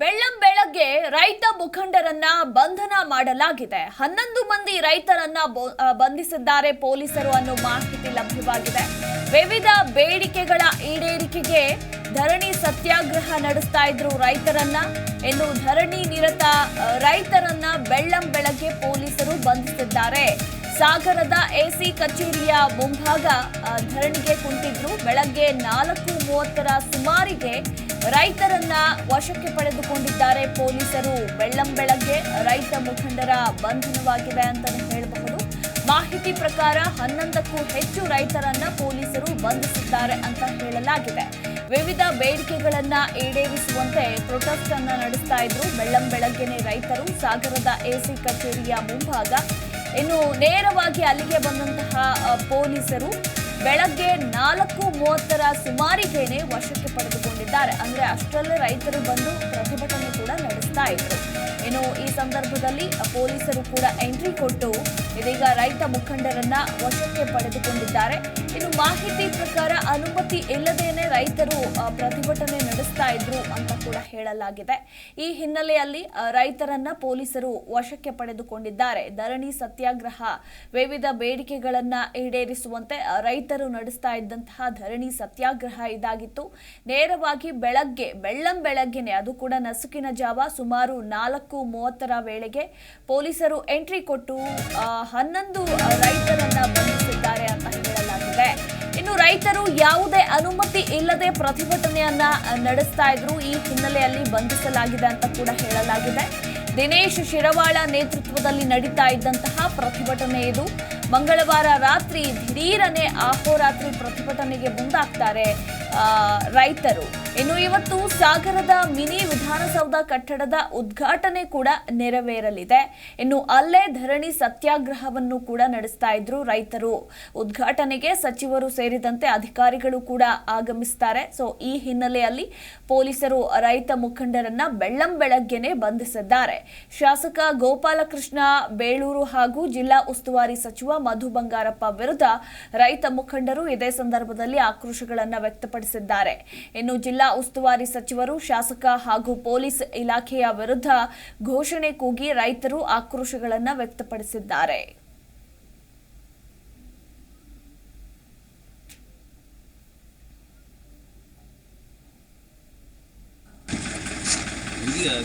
ಬೆಳ್ಳಂ ಬೆಳಗ್ಗೆ ರೈತ ಮುಖಂಡರನ್ನ ಬಂಧನ ಮಾಡಲಾಗಿದೆ. ಹನ್ನೊಂದು ಮಂದಿ ರೈತರನ್ನ ಬಂಧಿಸಿದ್ದಾರೆ ಪೊಲೀಸರು ಅನ್ನೋ ಮಾಹಿತಿ ಲಭ್ಯವಾಗಿದೆ. ವಿವಿಧ ಬೇಡಿಕೆಗಳ ಈಡೇರಿಕೆಗೆ ಧರಣಿ ಸತ್ಯಾಗ್ರಹ ನಡೆಸ್ತಾ ಇದ್ರು ರೈತರನ್ನ. ಇನ್ನು ಧರಣಿ ನಿರತ ರೈತರನ್ನ ಬೆಳ್ಳಂ ಬೆಳಗ್ಗೆ ಪೊಲೀಸರು ಬಂಧಿಸಿದ್ದಾರೆ. ಸಾಗರದ ಎಸಿ ಕಚೇರಿಯ ಮುಂಭಾಗ ಧರಣಿಗೆ ಕುಂತಿದ್ರು. ಬೆಳಗ್ಗೆ ನಾಲ್ಕು ಮೂವತ್ತರ ಸುಮಾರಿಗೆ ರೈತರನ್ನ ವಶಕ್ಕೆ ಪಡೆದುಕೊಂಡಿದ್ದಾರೆ ಪೊಲೀಸರು. ಬೆಳ್ಳಂ ಬೆಳಗ್ಗೆ ರೈತ ಮುಖಂಡರ ಬಂಧನವಾಗಿದೆ ಅಂತಾನೆ ಹೇಳಬಹುದು. ಮಾಹಿತಿ ಪ್ರಕಾರ ಹನ್ನೊಂದಕ್ಕೂ ಹೆಚ್ಚು ರೈತರನ್ನ ಪೊಲೀಸರು ಬಂಧಿಸಿದ್ದಾರೆ ಅಂತ ಹೇಳಲಾಗಿದೆ. ವಿವಿಧ ಬೇಡಿಕೆಗಳನ್ನ ಈಡೇರಿಸುವಂತೆ ಪ್ರೊಟೆಸ್ಟ್ ಅನ್ನ ನಡೆಸ್ತಾ ಇದ್ರು. ಬೆಳ್ಳಂ ಬೆಳಗ್ಗೆನೆ ರೈತರು ಸಾಗರದ ಎಸಿ ಕಚೇರಿಯ ಮುಂಭಾಗ. ಇನ್ನು ನೇರವಾಗಿ ಅಲ್ಲಿಗೆ ಬಂದಂತಹ ಪೊಲೀಸರು ಬೆಳಗ್ಗೆ ನಾಲ್ಕು ಮೂವತ್ತರ ಸುಮಾರಿಗೇನೆ ವಶಕ್ಕೆ ಪಡೆದುಕೊಂಡಿದ್ದಾರೆ. ಅಂದ್ರೆ ಅಷ್ಟರಲ್ಲೇ ರೈತರು ಬಂದು ಪ್ರತಿಭಟನೆ ಕೂಡ ನಡೆಸ್ತಾ ಇದ್ರು. ಇನ್ನು ಈ ಸಂದರ್ಭದಲ್ಲಿ ಪೊಲೀಸರು ಕೂಡ ಎಂಟ್ರಿ ಕೊಟ್ಟು ಇದೀಗ ರೈತ ಮುಖಂಡರನ್ನ ವಶಕ್ಕೆ ಪಡೆದುಕೊಂಡಿದ್ದಾರೆ. ಇನ್ನು ಮಾಹಿತಿ ಪ್ರಕಾರ ಅನುಮತಿ ಇಲ್ಲದೇನೆ ರೈತರು ಪ್ರತಿಭಟನೆ ನಡೆಸ್ತಾ ಇದ್ರು ಅಂತ ಕೂಡ ಹೇಳಲಾಗಿದೆ. ಈ ಹಿನ್ನೆಲೆಯಲ್ಲಿ ರೈತರನ್ನ ಪೊಲೀಸರು ವಶಕ್ಕೆ ಪಡೆದುಕೊಂಡಿದ್ದಾರೆ. ಧರಣಿ ಸತ್ಯಾಗ್ರಹ ವಿವಿಧ ಬೇಡಿಕೆಗಳನ್ನ ಈಡೇರಿಸುವಂತೆ ಆ, ರೈತರು ನಡೆಸ್ತಾ ಇದ್ದಂತಹ ಧರಣಿ ಸತ್ಯಾಗ್ರಹ ಇದಾಗಿತ್ತು. ನೇರವಾಗಿ ಬೆಳಗ್ಗೆ, ಬೆಳ್ಳಂ ಬೆಳಗ್ಗೆನೆ ಅದು ಕೂಡ ನಸುಕಿನ ಜಾವ ಸುಮಾರು ನಾಲ್ಕು ಮೂವತ್ತರ ವೇಳೆಗೆ ಪೊಲೀಸರು ಎಂಟ್ರಿ ಕೊಟ್ಟು ಹನ್ನೊಂದು ರೈತರನ್ನ ಬಂಧಿಸಿದ್ದಾರೆ ಅಂತ ಹೇಳಲಾಗಿದೆ. ಇನ್ನು ರೈತರು ಯಾವುದೇ ಅನುಮತಿ ಇಲ್ಲದೆ ಪ್ರತಿಭಟನೆಯನ್ನ ನಡೆಸ್ತಾ ಇದ್ರು. ಈ ಹಿನ್ನೆಲೆಯಲ್ಲಿ ಬಂಧಿಸಲಾಗಿದೆ ಅಂತ ಕೂಡ ಹೇಳಲಾಗಿದೆ. ದಿನೇಶ್ ಶಿರವಾಳ ನೇತೃತ್ವದಲ್ಲಿ ನಡೀತಾ ಇದ್ದಂತಹ ಪ್ರತಿಭಟನೆ ಇದು. ಮಂಗಳವಾರ ರಾತ್ರಿ ದಿಢೀರನೆ ಅಹೋರಾತ್ರಿ ಪ್ರತಿಭಟನೆಗೆ ಮುಂದಾಗ್ತಾರೆ ರೈತರು. ಇನ್ನು ಇವತ್ತು ಸಾಗರದ ಮಿನಿ ವಿಧಾನಸೌಧ ಕಟ್ಟಡದ ಉದ್ಘಾಟನೆ ಕೂಡ ನೆರವೇರಲಿದೆ. ಇನ್ನು ಅಲ್ಲೇ ಧರಣಿ ಸತ್ಯಾಗ್ರಹವನ್ನು ಕೂಡ ನಡೆಸ್ತಾ ಇದ್ರು ರೈತರು. ಉದ್ಘಾಟನೆಗೆ ಸಚಿವರು ಸೇರಿದಂತೆ ಅಧಿಕಾರಿಗಳು ಕೂಡ ಆಗಮಿಸ್ತಾರೆ. ಸೊ, ಈ ಹಿನ್ನೆಲೆಯಲ್ಲಿ ಪೊಲೀಸರು ರೈತ ಮುಖಂಡರನ್ನ ಬೆಳ್ಳಂ ಬೆಳಗ್ಗೆನೆ ಬಂಧಿಸಿದ್ದಾರೆ. ಶಾಸಕ ಗೋಪಾಲಕೃಷ್ಣ ಬೇಳೂರು ಹಾಗೂ ಜಿಲ್ಲಾ ಉಸ್ತುವಾರಿ ಸಚಿವ ಮಧು ಬಂಗಾರಪ್ಪ ವಿರುದ್ಧ ರೈತ ಮುಖಂಡರು ಇದೇ ಸಂದರ್ಭದಲ್ಲಿ ಆಕ್ರೋಶಗಳನ್ನು ವ್ಯಕ್ತಪಡಿಸಿದ್ದಾರೆ. ಇನ್ನು ಜಿಲ್ಲಾ ಉಸ್ತುವಾರಿ ಸಚಿವರು, ಶಾಸಕ ಹಾಗೂ ಪೊಲೀಸ್ ಇಲಾಖೆಯ ವಿರುದ್ಧ ಘೋಷಣೆ ಕೂಗಿ ರೈತರು ಆಕ್ರೋಶಗಳನ್ನು ವ್ಯಕ್ತಪಡಿಸಿದ್ದಾರೆ.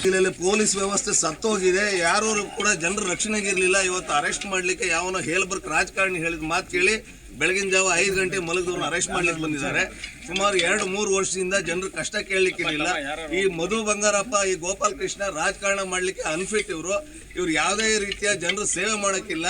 ಇಲ್ಲಿ ಪೊಲೀಸ್ ವ್ಯವಸ್ಥೆ ಸತ್ತೋಗಿದೆ. ಯಾರು ಕೂಡ ಜನರ ರಕ್ಷಣೆಗೆ ಇರಲಿಲ್ಲ. ಇವತ್ತು ಅರೆಸ್ಟ್ ಮಾಡ್ಲಿಕ್ಕೆ ಯಾವನೋ ಹೇಳ್ಬರ್ಕ್ ರಾಜಕಾರಣಿ ಹೇಳಿದ ಮಾತು ಕೇಳಿ ಬೆಳಗಿನ ಜಾವ ಐದು ಗಂಟೆ ಮಲಗಿದವ್ರನ್ನ ಅರೆಸ್ಟ್ ಮಾಡ್ಲಿಕ್ಕೆ ಬಂದಿದ್ದಾರೆ. ಸುಮಾರು ಎರಡು, ಮೂರು ವರ್ಷದಿಂದ ಜನರು ಕಷ್ಟ ಕೇಳಲಿಕ್ಕೆ ಇರಲಿಲ್ಲ ಈ ಮಧು ಬಂಗಾರಪ್ಪ, ಈ ಗೋಪಾಲ್ ಕೃಷ್ಣ ರಾಜಕಾರಣ ಮಾಡಲಿಕ್ಕೆ ಅನ್ಫಿಟ್ ಇವರು. ಇವ್ರು ಯಾವುದೇ ರೀತಿಯ ಜನರು ಸೇವೆ ಮಾಡೋಕ್ಕಿಲ್ಲ.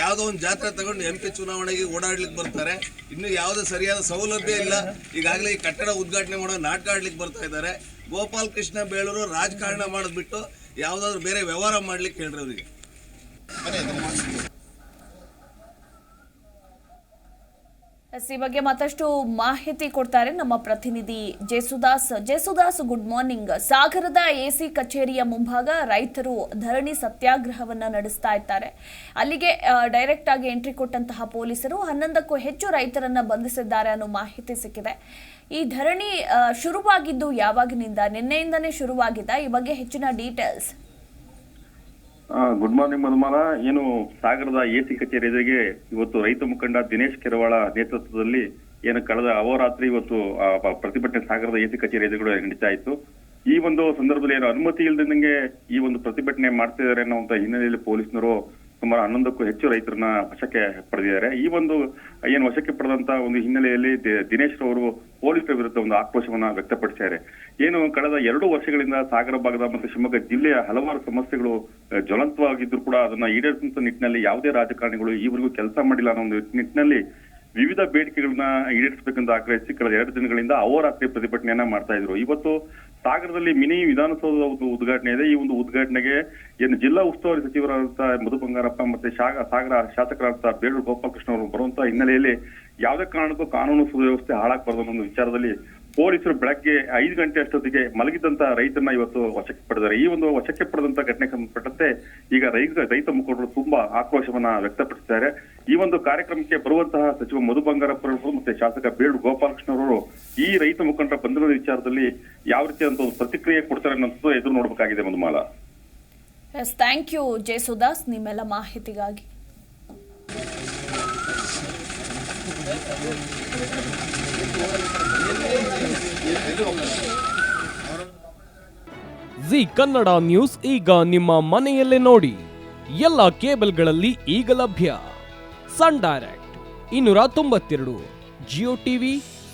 ಯಾವುದೋ ಒಂದು ಜಾತ್ರೆ ತಗೊಂಡು ಎಂ ಪಿ ಚುನಾವಣೆಗೆ ಓಡಾಡ್ಲಿಕ್ಕೆ ಬರ್ತಾರೆ. ಇನ್ನು ಯಾವುದೇ ಸರಿಯಾದ ಸೌಲಭ್ಯ ಇಲ್ಲ. ಈಗಾಗಲೇ ಈ ಕಟ್ಟಡ ಉದ್ಘಾಟನೆ ಮಾಡೋ ನಾಟಕ ಆಡ್ಲಿಕ್ಕೆ ಬರ್ತಾ ಇದ್ದಾರೆ. ಗೋಪಾಲ್ ಕೃಷ್ಣ ಬೇಳೂರು ರಾಜಕಾರಣ ಮಾಡಿದ್ಬಿಟ್ಟು ಯಾವುದಾದ್ರು ಬೇರೆ ವ್ಯವಹಾರ ಮಾಡ್ಲಿಕ್ಕೆ ಹೇಳ್ರಿ ಅವರಿಗೆ. ಎಸ್, ಈ ಬಗ್ಗೆ ಮತ್ತಷ್ಟು ಮಾಹಿತಿ ಕೊಡ್ತಾರೆ ನಮ್ಮ ಪ್ರತಿನಿಧಿ ಜೇಸುದಾಸ್. ಜೇಸುದಾಸ್ ಗುಡ್ ಮಾರ್ನಿಂಗ್ ಸಾಗರದ ಎಸಿ ಕಚೇರಿಯ ಮುಂಭಾಗ ರೈತರು ಧರಣಿ ಸತ್ಯಾಗ್ರಹವನ್ನ ನಡೆಸ್ತಾ ಇದ್ದಾರೆ. ಅಲ್ಲಿಗೆ ಡೈರೆಕ್ಟ್ ಆಗಿ ಎಂಟ್ರಿ ಕೊಟ್ಟಂತಹ ಪೊಲೀಸರು ಹನ್ನೊಂದಕ್ಕೂ ಹೆಚ್ಚು ರೈತರನ್ನ ಬಂಧಿಸಿದ್ದಾರೆ ಅನ್ನೋ ಮಾಹಿತಿ ಸಿಕ್ಕಿದೆ. ಈ ಧರಣಿ ಶುರುವಾಗಿದ್ದು ಯಾವಾಗಿನಿಂದ? ನಿನ್ನೆಯಿಂದನೇ ಶುರುವಾಗಿದ್ದ. ಈ ಬಗ್ಗೆ ಹೆಚ್ಚಿನ ಡೀಟೇಲ್ಸ್ ಗುಡ್ ಮಾರ್ನಿಂಗ್ ಮಧುಮಾಲ. ಏನು ಸಾಗರದ ಎಸಿ ಕಚೇರಿ ಎದುರಿಗೆ ಇವತ್ತು ರೈತ ಮುಖಂಡ ದಿನೇಶ್ ಕೆರವಾಳ ನೇತೃತ್ವದಲ್ಲಿ ಏನು ಕಳೆದ ಅಹೋರಾತ್ರಿ ಇವತ್ತು ಪ್ರತಿಭಟನೆ ಸಾಗರದ ಎಸಿ ಕಚೇರಿ ಎದುರುಗಡೆ ನಡೀತಾ ಇತ್ತು. ಈ ಒಂದು ಸಂದರ್ಭದಲ್ಲಿ ಏನು ಅನುಮತಿ ಇಲ್ಲದಂಗೆ ಈ ಒಂದು ಪ್ರತಿಭಟನೆ ಮಾಡ್ತಿದ್ದಾರೆ ಅನ್ನೋ ಹಿನ್ನೆಲೆಯಲ್ಲಿ ಪೊಲೀಸ್ನರು ಸುಮಾರು ಹನ್ನೊಂದಕ್ಕೂ ಹೆಚ್ಚು ರೈತರನ್ನ ವಶಕ್ಕೆ ಪಡೆದಿದ್ದಾರೆ. ಈ ಒಂದು, ಏನು ವಶಕ್ಕೆ ಪಡೆದಂತ ಒಂದು ಹಿನ್ನೆಲೆಯಲ್ಲಿ ದಿನೇಶ್ ಅವರು ಪೊಲೀಸರ ವಿರುದ್ಧ ಒಂದು ಆಕ್ರೋಶವನ್ನ ವ್ಯಕ್ತಪಡಿಸಿದ್ದಾರೆ. ಏನು ಕಳೆದ ಎರಡು ವರ್ಷಗಳಿಂದ ಸಾಗರ ಭಾಗದ ಮತ್ತು ಶಿವಮೊಗ್ಗ ಜಿಲ್ಲೆಯ ಹಲವಾರು ಸಮಸ್ಯೆಗಳು ಜ್ವಲಂತವಾಗಿದ್ರು ಕೂಡ ಅದನ್ನ ಈಡೇರಿಸುವಂತ ನಿಟ್ಟಿನಲ್ಲಿ ಯಾವುದೇ ರಾಜಕಾರಣಿಗಳು ಈವರೆಗೂ ಕೆಲಸ ಮಾಡಿಲ್ಲ ಅನ್ನೋ ಒಂದು ನಿಟ್ಟಿನಲ್ಲಿ ವಿವಿಧ ಬೇಡಿಕೆಗಳನ್ನ ಈಡೇರಿಸಬೇಕೆಂದು ಆಗ್ರಹಿಸಿ ಕಳೆದ ಎರಡು ದಿನಗಳಿಂದ ಅಹೋರಾತ್ರಿ ಪ್ರತಿಭಟನೆಯನ್ನ ಮಾಡ್ತಾ ಇದ್ರು. ಇವತ್ತು ಸಾಗರದಲ್ಲಿ ಮಿನಿ ವಿಧಾನಸೌಧದ ಒಂದು ಉದ್ಘಾಟನೆ ಇದೆ. ಈ ಒಂದು ಉದ್ಘಾಟನೆಗೆ ಏನು ಜಿಲ್ಲಾ ಉಸ್ತುವಾರಿ ಸಚಿವರಾದಂತಹ ಮಧು ಬಂಗಾರಪ್ಪ ಮತ್ತೆ ಶಾ- ಸಾಗರ ಶಾಸಕರಾದಂತಹ ಬೇಡೂರು ಗೋಪಾಲಕೃಷ್ಣ ಅವರು ಬರುವಂತಹ ಹಿನ್ನೆಲೆಯಲ್ಲಿ ಯಾವುದೇ ಕಾರಣಕ್ಕೂ ಕಾನೂನು ಸುವ್ಯವಸ್ಥೆ ಹಾಳಾಗಬಾರ್ದು ಅನ್ನೋ ಒಂದು ವಿಚಾರದಲ್ಲಿ ಪೊಲೀಸರು ಬೆಳಗ್ಗೆ ಐದು ಗಂಟೆ ಅಷ್ಟೊತ್ತಿಗೆ ಮಲಗಿದ್ದಂತಹ ರೈತನ ಇವತ್ತು ವಶಕ್ಕೆ ಪಡೆದಿದ್ದಾರೆ. ಈ ಒಂದು ವಶಕ್ಕೆ ಪಡೆದಂತಹ ಘಟನೆ ಸಂಬಂಧಪಟ್ಟಂತೆ ಈಗ ರೈತ ರೈತ ಮುಖಂಡರು ತುಂಬಾ ಆಕ್ರೋಶವನ್ನ ವ್ಯಕ್ತಪಡಿಸಿದ್ದಾರೆ. ಈ ಒಂದು ಕಾರ್ಯಕ್ರಮಕ್ಕೆ ಬರುವಂತಹ ಸಚಿವ ಮಧು ಬಂಗಾರಪ್ಪ ಮತ್ತೆ ಶಾಸಕ ಬೇಡು ಗೋಪಾಲಕೃಷ್ಣ ಅವರು ಈ ರೈತ ಮುಖಂಡರ ಬಂಧನದ ವಿಚಾರದಲ್ಲಿ ಯಾವ ರೀತಿಯಾದಂತ ಒಂದು ಪ್ರತಿಕ್ರಿಯೆ ಕೊಡ್ತಾರೆ ಅನ್ನೋದು ಎದುರು ನೋಡಬೇಕಾಗಿದೆ ಒಂದು ಎಸ್ ಥ್ಯಾಂಕ್ ಯು ಜಯಸುದಾಸ್ ನಿಮ್ಮೆಲ್ಲ ಮಾಹಿತಿಗಾಗಿ. ಜಿ ಕನ್ನಡ ನ್ಯೂಸ್ ಈಗ ನಿಮ್ಮ ಮನೆಯಲ್ಲೇ ನೋಡಿ. ಎಲ್ಲ ಕೇಬಲ್ಗಳಲ್ಲಿ ಈಗ ಲಭ್ಯ. ಸನ್ ಡೈರೆಕ್ಟ್ ಇನ್ನೂರ ತೊಂಬತ್ತೆರಡು ಜಿಯೋ ಟಿವಿ